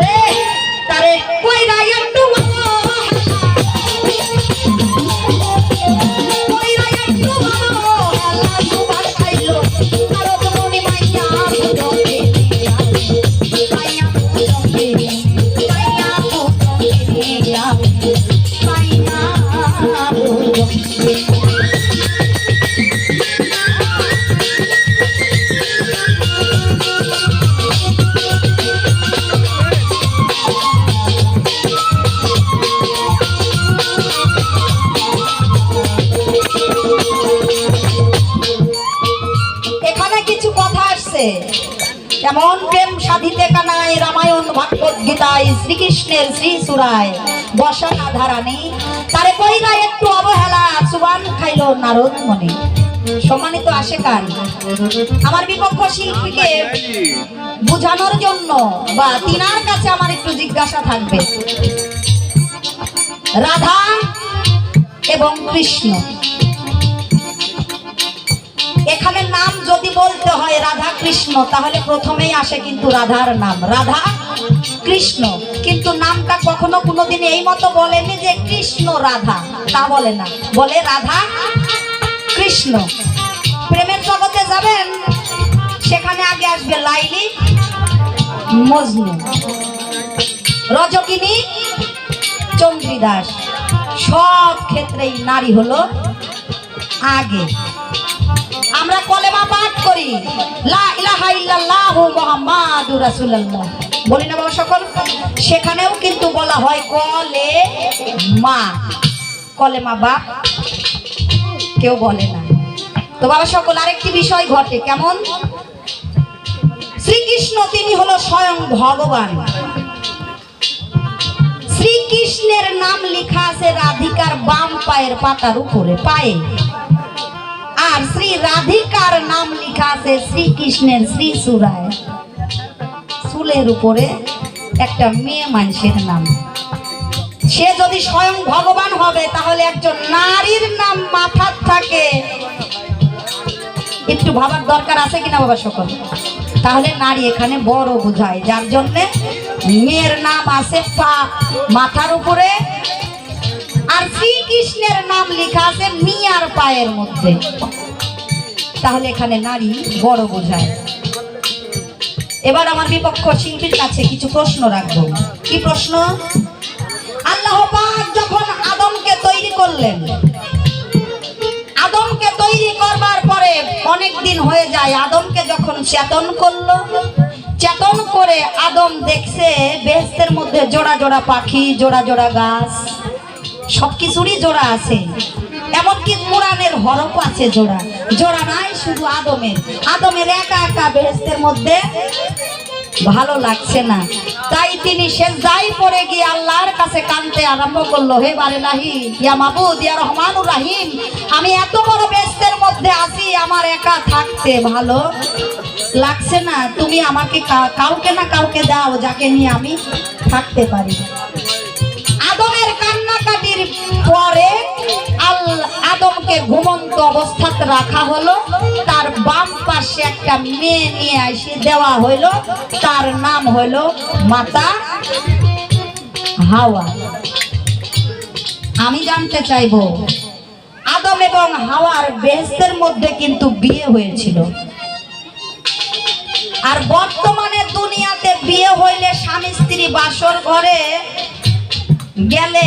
Amém! যেমন প্রেম সাধিতে কানায় রামায়ণ, ভাগবত গীতায়, শ্রীকৃষ্ণের শ্রী সুরায় বসা রাধারানী তারে কইরা একটু অবহেলা, সুবান খাইল নারদ মনে সম্মানিত আসে কান আমার বিপক্ষ শিল্পীকে বুঝানোর জন্য বা তিনার কাছে আমার একটু জিজ্ঞাসা থাকবে। রাধা এবং কৃষ্ণ। কৃষ্ণ, তাহলে প্রথমেই আসে কিন্তু রাধার নাম। রাধা কৃষ্ণ, কিন্তু নামটা কখনো কোনোদিন এই মতো বলেনি যে কৃষ্ণ রাধা। তা বলে না। বলে রাধা কৃষ্ণ। প্রেমের জগতে যাবেন, সেখানে আগে আসবে লাইলি মজনু, রজকিনী, চন্দ্রীদাস। সব ক্ষেত্রেই নারী হলো আগে। আমরা কলেমা পাঠ সেখানেও কিন্তু বলা হয় কলে মা। কলে মা বাপ? কেউ বলে না। তো বাবা সকল, আরেকটি বিষয় ঘটে, কেমন? শ্রীকৃষ্ণ, তিনি হলো স্বয়ং ভগবান। শ্রীকৃষ্ণের নাম লেখা আছে রাধিকার বাম পায়ের পাতার উপরে, পায়ে। আর শ্রী রাধিকার নাম লিখা আছে শ্রীকৃষ্ণের শ্রী সুরায়। চুলের উপরে একটা মেয়ে মানুষের নাম। সে যদি স্বয়ং ভগবান হবে, তাহলে একজন নারীর নাম মাথার থাকে। একটু ভাবার দরকার আছে কিনা বাবা সকল? তাহলে নারী এখানে বড় বোঝায়। যার জন্যে মেয়ের নাম আছে পা মাথার উপরে। আর শ্রীকৃষ্ণের নাম লেখা আছে মিয়ার পায়ের মধ্যে। তাহলে এখানে নারী বড় বোঝায়। এবার আমার বিপক্ষ শিল্পীর কাছে কিছু প্রশ্ন রাখব। কি প্রশ্ন? আল্লাহ যখন আদমকে তৈরি করলেন, আদমকে তৈরি করবার পরে অনেক দিন হয়ে যায়, আদমকে যখন চেতন করল, চেতন করে আদম দেখছে বেহেস্তের মধ্যে জোড়া জোড়া পাখি, জোড়া জোড়া গাছ সব কিছুরই জোড়া আছে। এমনকি কোরআনের হরফ আছে জোড়া। জোড়া নাই, শুধু আদমের। আদমের একা একা বেহেস্তের মধ্যে ভালো লাগছে না। তাই তিনি সেজদাই পড়ে গিয়ে আল্লাহর কাছে কানতে আরম্ভ করল, হে বারে লাহি ইয়া মাবুদ, ইয়া রহমানুর রাহিম, আমি এত বড় ব্যস্তের মধ্যে আছি, আমার একা থাকতে ভালো লাগছে না। তুমি আমাকে কাউকে না কাউকে দাও, যাকে নিয়ে আমি থাকতে পারি। আদমের কান্নাকাটির পরে আদমকে ঘুমন্ত অবস্থাতে রাখা হলো। তার বাম পাশে একটা মেয়ে নিয়ে এসে দেওয়া হইল তার নাম হইল মাতা হাওয়া। আমি জানতে চাইব, আদম এবং হাওয়ার বেহেস্তের মধ্যে কিন্তু বিয়ে হয়েছিল। আর বর্তমানে দুনিয়াতে বিয়ে হইলে স্বামী স্ত্রী বাসর ঘরে গেলে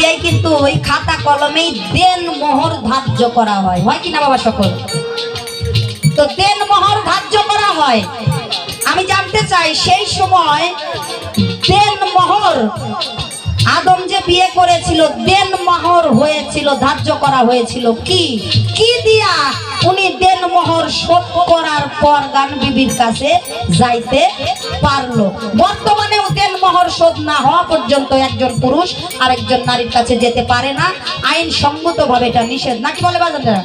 দিয়ে কিন্তু ওই খাতা কলমেই দেন মোহর ধার্য করা হয়। হয় কিনা বাবা সকল? তো দেন মোহর ধার্য করা হয়। আমি জানতে চাই, সেই সময় দেন মোহর, আদম যে বিয়ে করেছিল, দেন মোহর হয়েছিল, ধার্য করা হয়েছিল কি? কি দিয়া উনি দেন মোহর শোধ করার পর গান বিবির কাছে যাইতে পারল? বর্তমানে শোধ না হওয়া পর্যন্ত একজন পুরুষ আরেকজন নারীর কাছে যেতে পারে না। আইন ভাবে এটা নিষেধ। নাকি বলে বাজারটা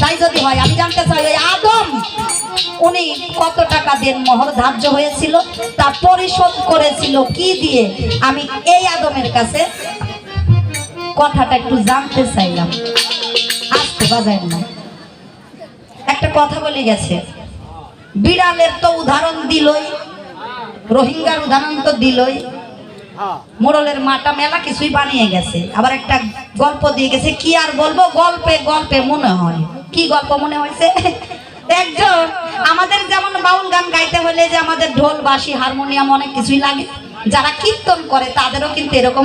তাই যদি হয়, আমি জানতে চাই ওই আদম, উনি কত টাকা দিয়ে মোহর ধার্য হয়েছিল, তা পরিশোধ করেছিল কি দিয়ে? আমি এই আদমের কাছে কথাটা একটু জানতে চাইলাম। আসতে বাজায় না। একটা কথা বলে গেছে। বিড়ালের তো উদাহরণ দিলই। রোহিঙ্গার উদাহরণ তো দিলই। মোড়লের মাটা মেলা কিছুই বানিয়ে গেছে। আবার একটা গল্প দিয়ে গেছে, কি আর বলব? গল্পে গল্পে মনে হয়। কি গল্প মনে হয়েছে? একজন, আমাদের যেমন বাউল গান গাইতে হলে যে আমাদের ঢোল বাসি হারমোনিয়াম অনেক কিছুই লাগে, যারা কীর্তন করে তাদেরও কিন্তু এরকম